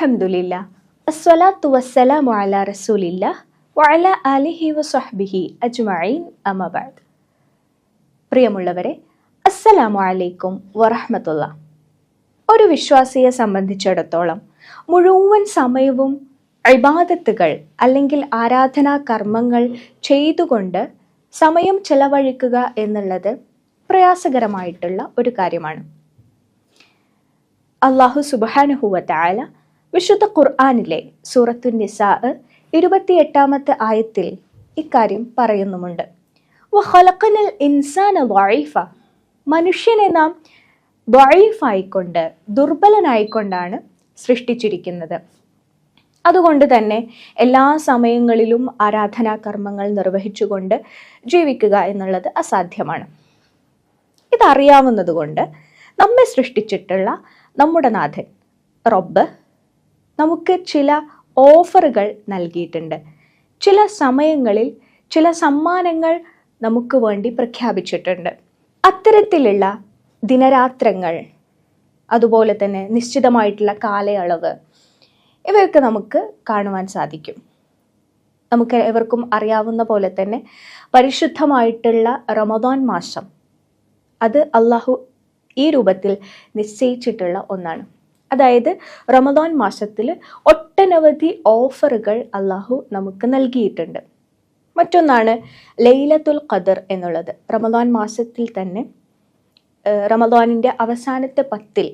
അൽഹംദുലില്ല. അസ്വലാത്തു വസ്സലാമു അലാ റസൂലില്ല വഅല അലിഹി വസ്വഹ്ബിഹി അജ്മഈൻ. അമബാദ് പ്രിയമുള്ളവരെ അസ്സലാമു അലൈക്കും വറഹമത്തുള്ള. ഒരു വിശ്വാസിയെ സംബന്ധിച്ചിടത്തോളം മുഴുവൻ സമയവും ഇബാദത്തുകൾ അല്ലെങ്കിൽ ആരാധനാ കർമ്മങ്ങൾ ചെയ്തുകൊണ്ട് സമയം ചെലവഴിക്കുക എന്നുള്ളത് പ്രയാസകരമായിട്ടുള്ള ഒരു കാര്യമാണ്. അള്ളാഹു സുബാനുഹുവത്തായ വിശുദ്ധ ഖുർആാനിലെ സൂറത്തു നിസാ ഇരുപത്തിയെട്ടാമത്തെ ആയത്തിൽ ഇക്കാര്യം പറയുന്നുമുണ്ട്. ഇൻസാന മനുഷ്യനെ നാം വൈഫായിക്കൊണ്ട് ദുർബലനായിക്കൊണ്ടാണ് സൃഷ്ടിച്ചിരിക്കുന്നത്. അതുകൊണ്ട് തന്നെ എല്ലാ സമയങ്ങളിലും ആരാധനാ കർമ്മങ്ങൾ നിർവഹിച്ചുകൊണ്ട് ജീവിക്കുക എന്നുള്ളത് അസാധ്യമാണ്. ഇതറിയാവുന്നതുകൊണ്ട് നമ്മെ സൃഷ്ടിച്ചിട്ടുള്ള നമ്മുടെ നാഥൻ റബ്ബ് നമുക്ക് ചില ഓഫറുകൾ നൽകിയിട്ടുണ്ട്. ചില സമയങ്ങളിൽ ചില സമ്മാനങ്ങൾ നമുക്ക് വേണ്ടി പ്രഖ്യാപിച്ചിട്ടുണ്ട്. അത്തരത്തിലുള്ള ദിനരാത്രങ്ങൾ അതുപോലെ തന്നെ നിശ്ചിതമായിട്ടുള്ള കാലയളവ് ഇവയൊക്കെ നമുക്ക് കാണുവാൻ സാധിക്കും. നമുക്ക് എവർക്കും അറിയാവുന്ന പോലെ തന്നെ പരിശുദ്ധമായിട്ടുള്ള റമദാൻ മാസം അത് അള്ളാഹു ഈ രൂപത്തിൽ നിശ്ചയിച്ചിട്ടുള്ള ഒന്നാണ്. അതായത് റമദാൻ മാസത്തിൽ ഒട്ടനവധി ഓഫറുകൾ അള്ളാഹു നമുക്ക് നൽകിയിട്ടുണ്ട്. മറ്റൊന്നാണ് ലൈലത്തുൽ ഖദർ എന്നുള്ളത്. റമദാൻ മാസത്തിൽ തന്നെ റമദാനിന്റെ അവസാനത്തെ പത്തിൽ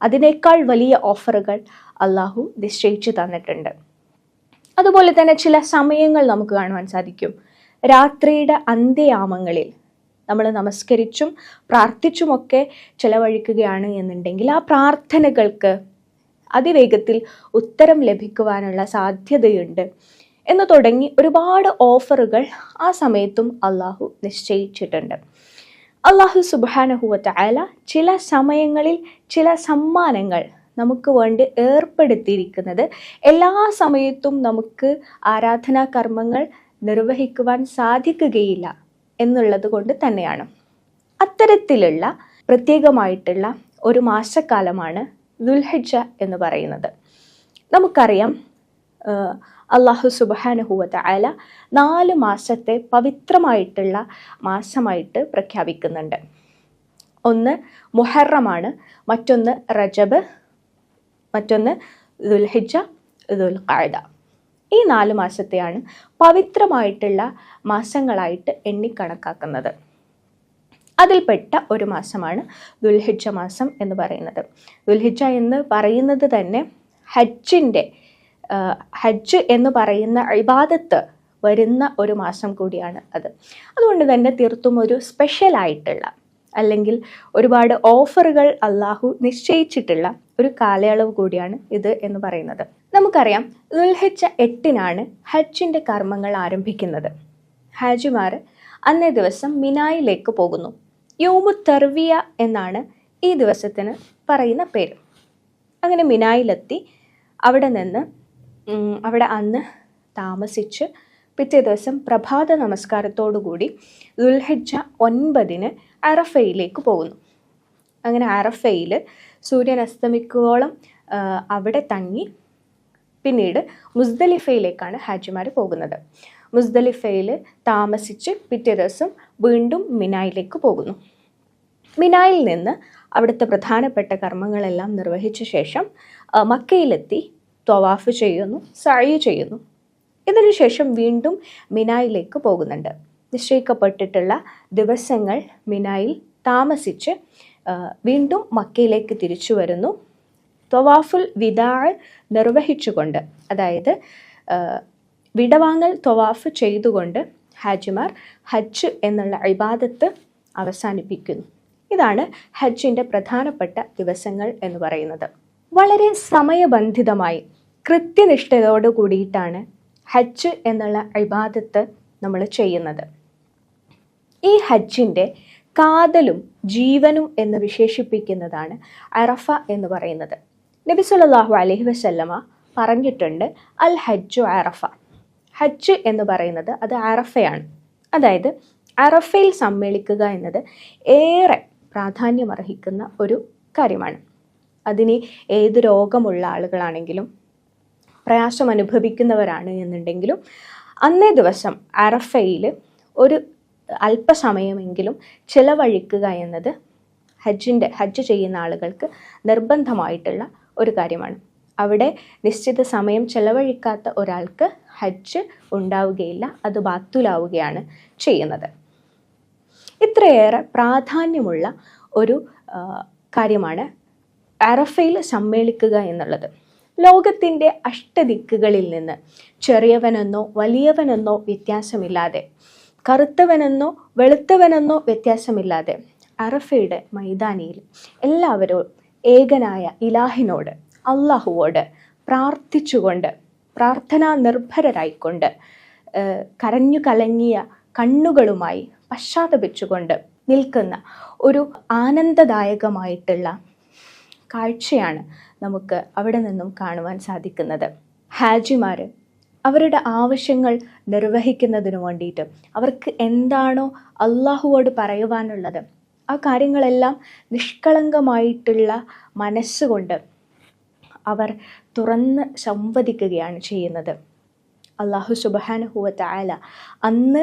അതിനേക്കാൾ വലിയ ഓഫറുകൾ അള്ളാഹു നിശ്ചയിച്ചു തന്നിട്ടുണ്ട്. അതുപോലെ തന്നെ ചില സമയങ്ങൾ നമുക്ക് കാണുവാൻ സാധിക്കും. രാത്രിയുടെ അന്ത്യയാമങ്ങളിൽ നമ്മൾ നമസ്കരിച്ചും പ്രാർത്ഥിച്ചുമൊക്കെ ചെലവഴിക്കുകയാണ് എന്നുണ്ടെങ്കിൽ ആ പ്രാർത്ഥനകൾക്ക് അതിവേഗത്തിൽ ഉത്തരം ലഭിക്കുവാനുള്ള സാധ്യതയുണ്ട്. എന്ന് തുടങ്ങി ഒരുപാട് ഓഫറുകൾ ആ സമയത്തും അള്ളാഹു നിശ്ചയിച്ചിട്ടുണ്ട്. അള്ളാഹു സുബാനഹുവറ്റ അല ചില സമയങ്ങളിൽ ചില സമ്മാനങ്ങൾ നമുക്ക് വേണ്ടി ഏർപ്പെടുത്തിയിരിക്കുന്നത്. എല്ലാ സമയത്തും നമുക്ക് ആരാധനാ കർമ്മങ്ങൾ നിർവഹിക്കുവാൻ സാധിക്കുകയില്ല. എന്നുള്ളത് കൊണ്ട് തന്നെയാണ്. അത്തരത്തിലുള്ള പ്രത്യേകമായിട്ടുള്ള ഒരു മാസക്കാലമാണ് ദുൽഹജ്ജ എന്ന് പറയുന്നത്. നമുക്കറിയാം അള്ളാഹു സുബാനുഹുവത്ത അല നാല് മാസത്തെ പവിത്രമായിട്ടുള്ള മാസമായിട്ട് പ്രഖ്യാപിക്കുന്നുണ്ട്. ഒന്ന് മുഹറമാണ് മറ്റൊന്ന് റജബ് മറ്റൊന്ന് ദുൽഹിജ ദുൽ ഖായദ ഈ നാല് മാസത്തെയാണ് പവിത്രമായിട്ടുള്ള മാസങ്ങളായിട്ട് എണ്ണിക്കണക്കാക്കുന്നത്. അതിൽപ്പെട്ട ഒരു മാസമാണ് ദുൽഹിജ മാസം എന്ന് പറയുന്നത്. ദുൽഹിജ എന്ന് പറയുന്നത് തന്നെ ഹജ്ജിന്റെ ഹജ്ജ് എന്ന് പറയുന്ന ഇബാദത്ത് വരുന്ന ഒരു മാസം കൂടിയാണ് അത്. അതുകൊണ്ട് തന്നെ തീർത്തും ഒരു സ്പെഷ്യലായിട്ടുള്ള അല്ലെങ്കിൽ ഒരുപാട് ഓഫറുകൾ അള്ളാഹു നിശ്ചയിച്ചിട്ടുള്ള ഒരു കാലയളവ് കൂടിയാണ് ഇത് എന്ന് പറയുന്നത്. നമുക്കറിയാം ദുൽഹജ്ജ എട്ടിനാണ് ഹജ്ജിന്റെ കർമ്മങ്ങൾ ആരംഭിക്കുന്നത്. ഹാജിമാർ അന്നേ ദിവസം മിനായിലേക്ക് പോകുന്നു. യോമു തെർവിയ എന്നാണ് ഈ ദിവസത്തിന് പറയുന്ന പേര്. അങ്ങനെ മിനായിലെത്തി അവിടെ നിന്ന് അവിടെ അന്ന് താമസിച്ച് പിറ്റേ ദിവസം പ്രഭാത നമസ്കാരത്തോടുകൂടി ദുൽഹജ്ജ ഒൻപതിന് അറഫയിലേക്ക് പോകുന്നു. അങ്ങനെ അറഫയിൽ സൂര്യൻ അസ്തമിക്കുവോളം അവിടെ തങ്ങി പിന്നീട് മുസ്ദലിഫയിലേക്കാണ് ഹാജിമാർ പോകുന്നത്. മുസ്ദലിഫയിൽ താമസിച്ച് പിറ്റേ ദിവസം വീണ്ടും മിനായിലേക്ക് പോകുന്നു. മിനായിൽ നിന്ന് അവിടുത്തെ പ്രധാനപ്പെട്ട കർമ്മങ്ങളെല്ലാം നിർവഹിച്ച ശേഷം മക്കയിലെത്തി ത്വവാഫ് ചെയ്യുന്നു സഴി ചെയ്യുന്നു. ഇതിനുശേഷം വീണ്ടും മിനായിലേക്ക് പോകുന്നുണ്ട്. നിശ്ചയിക്കപ്പെട്ടിട്ടുള്ള ദിവസങ്ങൾ മിനായിൽ താമസിച്ച് വീണ്ടും മക്കയിലേക്ക് തിരിച്ചു വരുന്നു. തൊവാഫുൽ വിദാൾ നിർവഹിച്ചുകൊണ്ട് അതായത് വിടവാങ്ങൽ തൊവാഫ് ചെയ്തുകൊണ്ട് ഹാജിമാർ ഹജ്ജ് എന്നുള്ള ഇബാദത്ത് അവസാനിപ്പിക്കുന്നു. ഇതാണ് ഹജ്ജിന്റെ പ്രധാനപ്പെട്ട ദിവസങ്ങൾ എന്ന് പറയുന്നത്. വളരെ സമയബന്ധിതമായി കൃത്യനിഷ്ഠയോട് കൂടിയിട്ടാണ് ഹജ്ജ് എന്നുള്ള ഇബാദത്ത് നമ്മൾ ചെയ്യുന്നത്. ഈ ഹജ്ജിന്റെ കാതലും ജീവനും എന്ന് വിശേഷിപ്പിക്കുന്നതാണ് അറഫ എന്ന് പറയുന്നത്. നബി സല്ലല്ലാഹു അലൈഹി വസല്ലമ പറഞ്ഞിട്ടുണ്ട് അൽ ഹജ്ജു അറഫ. ഹജ്ജ് എന്ന് പറയുന്നത് അത് അറഫയാണ്. അതായത് അറഫയിൽ സമ്മേളിക്കുക എന്നത് ഏറെ പ്രാധാന്യമർഹിക്കുന്ന ഒരു കാര്യമാണ്. അതിന് ഏത് രോഗമുള്ള ആളുകളാണെങ്കിലും പ്രയാസം അനുഭവിക്കുന്നവരാണ് എന്നുണ്ടെങ്കിലും അന്നേ ദിവസം അറഫയിൽ ഒരു അല്പസമയമെങ്കിലും ചിലവഴിക്കുക എന്നത് ഹജ്ജിന്റെ ഹജ്ജ് ചെയ്യുന്ന ആളുകൾക്ക് നിർബന്ധമായിട്ടുള്ള ഒരു കാര്യമാണ്. അവിടെ നിശ്ചിത സമയം ചെലവഴിക്കാത്ത ഒരാൾക്ക് ഹജ്ജ് ഉണ്ടാവുകയില്ല അത് ബാത്തുലാവുകയാണ് ചെയ്യുന്നത്. ഇത്രയേറെ പ്രാധാന്യമുള്ള ഒരു കാര്യമാണ് അറഫയിൽ സമ്മേളിക്കുക എന്നുള്ളത്. ലോകത്തിന്റെ അഷ്ടദിക്കുകളിൽ നിന്ന്. ചെറിയവനെന്നോ വലിയവനെന്നോ വ്യത്യാസമില്ലാതെ. കറുത്തവനെന്നോ വെളുത്തവനെന്നോ വ്യത്യാസമില്ലാതെ. അറഫയുടെ മൈതാനിയിൽ എല്ലാവരും ഏകനായ ഇലാഹിനോട് അള്ളാഹുവോട് പ്രാർത്ഥിച്ചുകൊണ്ട് പ്രാർത്ഥനാ നിർഭരരായിക്കൊണ്ട് കരഞ്ഞു കലങ്ങിയ കണ്ണുകളുമായി പശ്ചാത്തപിച്ചുകൊണ്ട് നിൽക്കുന്ന ഒരു ആനന്ദദായകമായിട്ടുള്ള കാഴ്ചയാണ് നമുക്ക് അവിടെ നിന്നും കാണുവാൻ സാധിക്കുന്നത്. ഹാജിമാർ അവരുടെ ആവശ്യങ്ങൾ നിർവഹിക്കുന്നതിന് വേണ്ടിയിട്ട് അവർക്ക് എന്താണോ അള്ളാഹുവോട് പറയുവാനുള്ളത് ആ കാര്യങ്ങളെല്ലാം നിഷ്കളങ്കമായിട്ടുള്ള മനസ്സുകൊണ്ട് അവർ തുറന്ന് സംവദിക്കുകയാണ് ചെയ്യുന്നത്. അള്ളാഹു സുബാനുഹുവ തായാല അന്ന്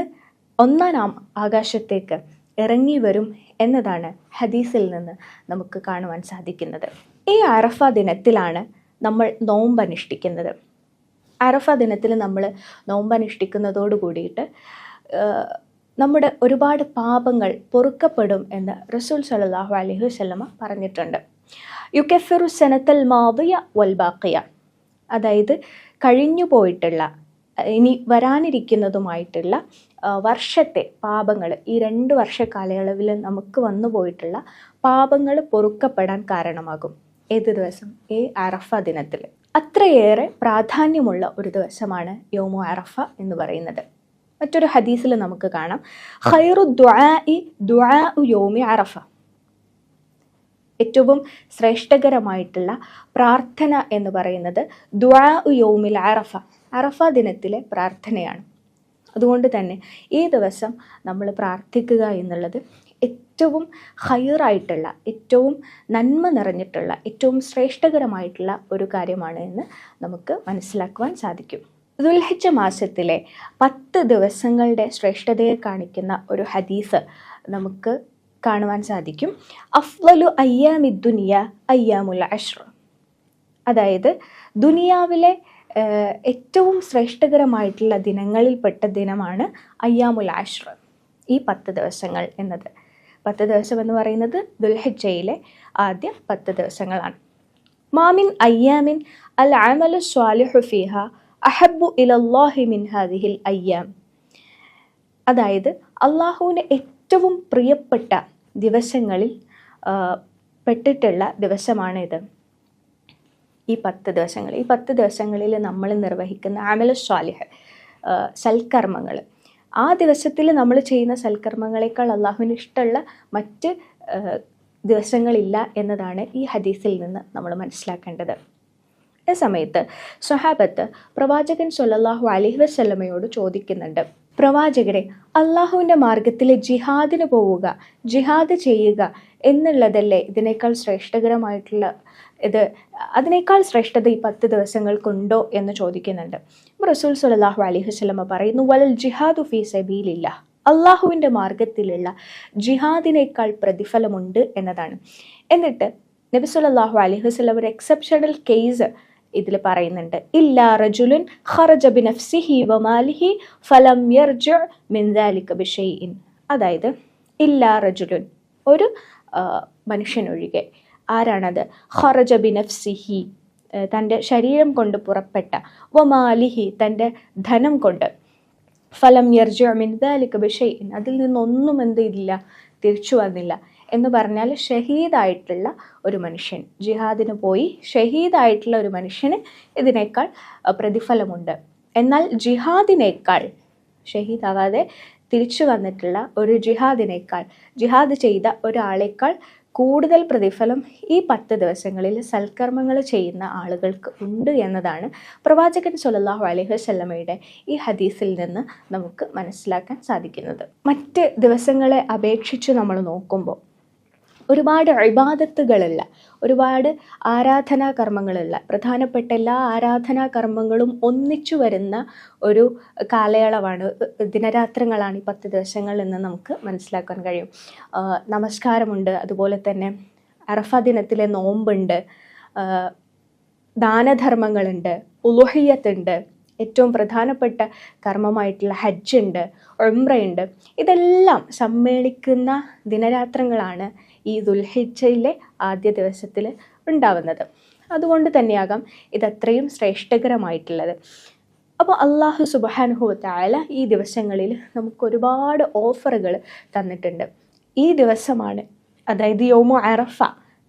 ഒന്നാം ആകാശത്തേക്ക് ഇറങ്ങി വരും എന്നതാണ് ഹദീസിൽ നിന്ന് നമുക്ക് കാണുവാൻ സാധിക്കുന്നത്. ഈ അറഫ ദിനത്തിലാണ് നമ്മൾ നോമ്പ് അനുഷ്ഠിക്കുന്നത് അറഫ ദിനത്തിൽ നമ്മൾ നോമ്പ് കൂടിയിട്ട് നമ്മുടെ ഒരുപാട് പാപങ്ങൾ പൊറുക്കപ്പെടും എന്ന് റസൂൽ സലാഹു അലൈഹി വസല്ലമ പറഞ്ഞിട്ടുണ്ട്. യു കെഫിറു സെനത്തൽ മാവിയ വൽബാക്കിയ അതായത് കഴിഞ്ഞു പോയിട്ടുള്ള ഇനി വരാനിരിക്കുന്നതുമായിട്ടുള്ള വർഷത്തെ പാപങ്ങൾ ഈ രണ്ട് വർഷ കാലയളവിൽ നമുക്ക് വന്നു പോയിട്ടുള്ള പാപങ്ങൾ പൊറുക്കപ്പെടാൻ കാരണമാകും. ഏത് ദിവസം? ഈ അറഫ ദിനത്തിൽ അത്രയേറെ പ്രാധാന്യമുള്ള ഒരു ദിവസമാണ് യോമു അറഫ എന്ന് പറയുന്നത്. മറ്റൊരു ഹദീസിൽ നമുക്ക് കാണാം. ഖൈറു യോമി അറഫ. ഏറ്റവും ശ്രേഷ്ഠകരമായിട്ടുള്ള പ്രാർത്ഥന എന്ന് പറയുന്നത് ദ്വാ യോമിൽ അറഫ. അറഫ ദിനത്തിലെ പ്രാർത്ഥനയാണ്. അതുകൊണ്ട് തന്നെ ഈ ദിവസം നമ്മൾ പ്രാർത്ഥിക്കുക എന്നുള്ളത് ഏറ്റവും ഹയറായിട്ടുള്ള ഏറ്റവും നന്മ നിറഞ്ഞിട്ടുള്ള ഏറ്റവും ശ്രേഷ്ഠകരമായിട്ടുള്ള ഒരു കാര്യമാണ് എന്ന് നമുക്ക് മനസ്സിലാക്കുവാൻ സാധിക്കും. ദുൽഹജ്ജ മാസത്തിലെ പത്ത് ദിവസങ്ങളുടെ ശ്രേഷ്ഠതയെ കാണിക്കുന്ന ഒരു ഹദീസ് നമുക്ക് കാണുവാൻ സാധിക്കും. അഫ്ലലു അയ്യാമിദ്ദുനിയ അയ്യാമുൽ അഷ്റ. അതായത് ദുനിയാവിലെ ഏറ്റവും ശ്രേഷ്ഠകരമായിട്ടുള്ള ദിനങ്ങളിൽപ്പെട്ട ദിനമാണ് അയ്യാമുൽ ആഷ്ർ ഈ പത്ത് ദിവസങ്ങൾ എന്നത്. പത്ത് ദിവസം എന്ന് പറയുന്നത് ദുൽഹജ്ജയിലെ ആദ്യ പത്ത് ദിവസങ്ങളാണ്. മാമിൻ അയ്യാമിൻ അൽ അമലു സ്വാലിഹു ഫിഹ അഹബു ഇലല്ലാഹി മിൻ ഹാദിഹിൽ അയ്യാം. അതായത് അള്ളാഹുവിന് ഏറ്റവും പ്രിയപ്പെട്ട ദിവസങ്ങളിൽ പെട്ടിട്ടുള്ള ദിവസമാണിത്. ഈ പത്ത് ദിവസങ്ങൾ ഈ പത്ത് ദിവസങ്ങളിൽ നമ്മൾ നിർവഹിക്കുന്ന ആമല സ്വാലിഹ് സൽക്കർമ്മങ്ങൾ. ആ ദിവസത്തിൽ നമ്മൾ ചെയ്യുന്ന സൽക്കർമ്മങ്ങളെക്കാൾ അള്ളാഹുവിന് ഇഷ്ടമുള്ള മറ്റ് ദിവസങ്ങളില്ല എന്നതാണ് ഈ ഹദീസിൽ നിന്ന് നമ്മൾ മനസ്സിലാക്കേണ്ടത്. ആ സമയത്ത് സ്വഹാബത്ത് പ്രവാചകൻ സൊല്ലാഹു അലഹി വസ്ലമയോട് ചോദിക്കുന്നുണ്ട്. പ്രവാചകരെ അള്ളാഹുവിന്റെ മാർഗത്തിൽ ജിഹാദിന് പോവുക ജിഹാദ് ചെയ്യുക എന്നുള്ളതല്ലേ ഇതിനേക്കാൾ ശ്രേഷ്ഠകരമായിട്ടുള്ള ഇത് അതിനേക്കാൾ ശ്രേഷ്ഠത ഈ പത്ത് ദിവസങ്ങൾക്കുണ്ടോ എന്ന് ചോദിക്കുന്നുണ്ട്. റസൂൽ സല്ലല്ലാഹു അലൈഹി വസല്ലമ പറയുന്നു വലൽ ജിഹാദു ഫീ സബീലില്ല അള്ളാഹുവിന്റെ മാർഗത്തിലുള്ള ജിഹാദിനേക്കാൾ പ്രതിഫലമുണ്ട് എന്നതാണ്. എന്നിട്ട് നബി സല്ലല്ലാഹു അലൈഹി വസല്ലം ഒരു എക്സെപ്ഷണൽ കേസ് ഇതിൽ പറയുന്നുണ്ട്. ഇല്ലാ റജുലുൻ ഖറജ ബിനഫ്സിഹി വമാലിഹി ഫലം യർജു മിൻ ദാലിക ബിഷൈഇൻ. അതായത് ഇല്ലാ റജുലുൻ ഒരു മനുഷ്യനൊഴികെ ആരാണത്? ഖറജ ബിനഫ്സിഹി തന്റെ ശരീരം കൊണ്ട് പുറപ്പെട്ട വമാലിഹി തന്റെ ധനം കൊണ്ട്. ഫലം യർജു മിൻ ദാലിക ബിഷൈഇൻ അതിൽ നിന്നൊന്നും എന്ത് ഇല്ല തിരിച്ചു വന്നില്ല എന്ന് പറഞ്ഞാൽ ഷഹീദായിട്ടുള്ള ഒരു മനുഷ്യൻ. ജിഹാദിന് പോയി ഷഹീദായിട്ടുള്ള ഒരു മനുഷ്യന് ഇതിനേക്കാൾ പ്രതിഫലമുണ്ട്. എന്നാൽ ജിഹാദിനേക്കാൾ ഷഹീദാകാതെ തിരിച്ചു വന്നിട്ടുള്ള ഒരു ജിഹാദിനേക്കാൾ ജിഹാദ് ചെയ്ത ഒരാളേക്കാൾ കൂടുതൽ പ്രതിഫലം ഈ പത്ത് ദിവസങ്ങളിൽ സൽക്കർമ്മങ്ങൾ ചെയ്യുന്ന ആളുകൾക്ക് ഉണ്ട് എന്നതാണ് പ്രവാചകൻ സൊല്ലാഹു അലൈഹി വസല്ലമയുടെ ഈ ഹദീസിൽ നിന്ന് നമുക്ക് മനസ്സിലാക്കാൻ സാധിക്കുന്നത്. മറ്റ് ദിവസങ്ങളെ അപേക്ഷിച്ച് നമ്മൾ നോക്കുമ്പോൾ ഒരുപാട് ഇബാദത്തുകളല്ല ഒരുപാട് ആരാധനാ കർമ്മങ്ങളല്ല. പ്രധാനപ്പെട്ട എല്ലാ ആരാധനാ കർമ്മങ്ങളും ഒന്നിച്ചു വരുന്ന ഒരു കാലയളവാണ്. ദിനരാത്രങ്ങളാണ് ഈ പത്ത് ദിവസങ്ങൾ എന്ന് നമുക്ക് മനസ്സിലാക്കാൻ കഴിയും. നമസ്കാരമുണ്ട്. അതുപോലെ തന്നെ അറഫ ദിനത്തിലെ നോമ്പുണ്ട്. ദാനധർമ്മങ്ങളുണ്ട്. ഉലുഹിയത്തുണ്ട്. ഏറ്റവും പ്രധാനപ്പെട്ട കർമ്മമായിട്ടുള്ള ഹജ്ജുണ്ട് ഒമ്രയുണ്ട് ഇതെല്ലാം സമ്മേളിക്കുന്ന ദിനരാത്രങ്ങളാണ് ഈ ദുൽഹിജയിലെ ആദ്യ ദിവസത്തിൽ ഉണ്ടാവുന്നത്. അതുകൊണ്ട് തന്നെയാകാം ഇതത്രയും ശ്രേഷ്ഠകരമായിട്ടുള്ളത്. അപ്പോൾ അള്ളാഹു സുബാനുഹു ഈ ദിവസങ്ങളിൽ നമുക്ക് ഒരുപാട് ഓഫറുകൾ തന്നിട്ടുണ്ട്. ഈ ദിവസമാണ് അതായത് യോമോ അറഫ.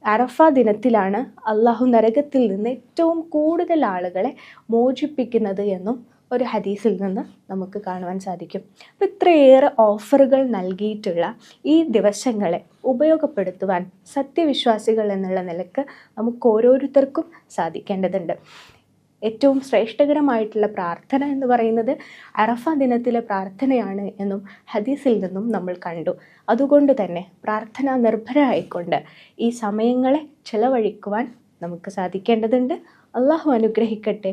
അറഫ ദിനത്തിലാണ് അള്ളാഹു നരകത്തിൽ നിന്ന് ഏറ്റവും കൂടുതൽ ആളുകളെ മോചിപ്പിക്കുന്നത് എന്നും ഒരു ഹദീസിൽ നിന്ന് നമുക്ക് കാണുവാൻ സാധിക്കും. അപ്പോൾ ഇത്രയേറെ ഓഫറുകൾ നൽകിയിട്ടുള്ള ഈ ദിവസങ്ങളെ ഉപയോഗപ്പെടുത്തുവാൻ സത്യവിശ്വാസികൾ എന്നുള്ള നിലയ്ക്ക് നമുക്ക് ഓരോരുത്തർക്കും സാധിക്കേണ്ടതുണ്ട്. ഏറ്റവും ശ്രേഷ്ഠകരമായിട്ടുള്ള പ്രാർത്ഥന എന്ന് പറയുന്നത് അറഫ ദിനത്തിലെ പ്രാർത്ഥനയാണ് എന്നും ഹദീസിൽ നിന്നും നമ്മൾ കണ്ടു. അതുകൊണ്ട് തന്നെ പ്രാർത്ഥന നിർഭരായിക്കൊണ്ട് ഈ സമയങ്ങളെ ചെലവഴിക്കുവാൻ നമുക്ക് സാധിക്കേണ്ടതുണ്ട്. അള്ളാഹു അനുഗ്രഹിക്കട്ടെ.